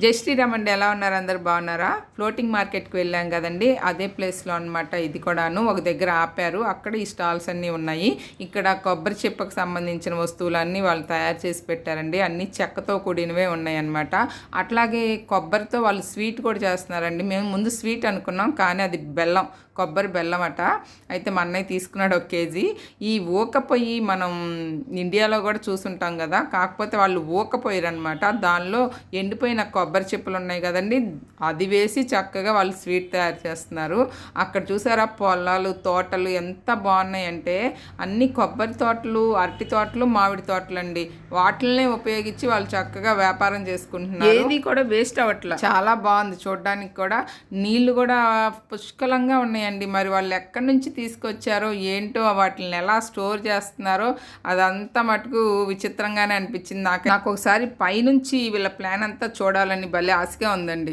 జై శ్రీరామ్ అండి ఎలా ఉన్నారు? అందరు బాగున్నారా? ఫ్లోటింగ్ మార్కెట్కి వెళ్ళాం కదండి. అదే ప్లేస్లో అనమాట ఇది కూడాను. ఒక దగ్గర ఆపారు. అక్కడ ఈ స్టాల్స్ అన్నీ ఉన్నాయి. ఇక్కడ కొబ్బరి చిప్పకు సంబంధించిన వస్తువులన్నీ వాళ్ళు తయారు చేసి పెట్టారండి. అన్నీ చెక్కతో కూడినవే ఉన్నాయన్నమాట అట్లాగే కొబ్బరితో వాళ్ళు స్వీట్ కూడా చేస్తున్నారండి. మేము ముందు స్వీట్ అనుకున్నాం కానీ అది బెల్లం కొబ్బరి బెల్లం అట. అయితే మా అన్నయ్య తీసుకున్నాడు ఒక కేజీ. ఈ ఊకపోయి మనం ఇండియాలో కూడా చూసుంటాం కదా. కాకపోతే వాళ్ళు ఊకపోయారు అనమాట దానిలో ఎండిపోయిన కొబ్బరి చెప్పులు ఉన్నాయి కదండి. అది వేసి చక్కగా వాళ్ళు స్వీట్ తయారు చేస్తున్నారు. అక్కడ చూసారా పొలాలు తోటలు ఎంత బాగున్నాయంటే అన్ని కొబ్బరి తోటలు అరటి తోటలు మామిడి తోటలు అండి వాటిల్నే ఉపయోగించి వాళ్ళు చక్కగా వ్యాపారం చేసుకుంటున్నారు. ఏది కూడా వేస్ట్ అవ్వట్లేదు చాలా బాగుంది చూడడానికి కూడా. నీళ్ళు కూడా పుష్కలంగా ఉన్నాయండి. మరి వాళ్ళు ఎక్కడి నుంచి తీసుకొచ్చారో ఏంటో వాటిని ఎలా స్టోర్ చేస్తున్నారో అదంతా మటుకు విచిత్రంగానే అనిపించింది. నాకు నాకు ఒకసారి పైనుంచి వీళ్ళ ప్లాన్ అంతా చూడాలని భలే ఆశగా ఉందండి.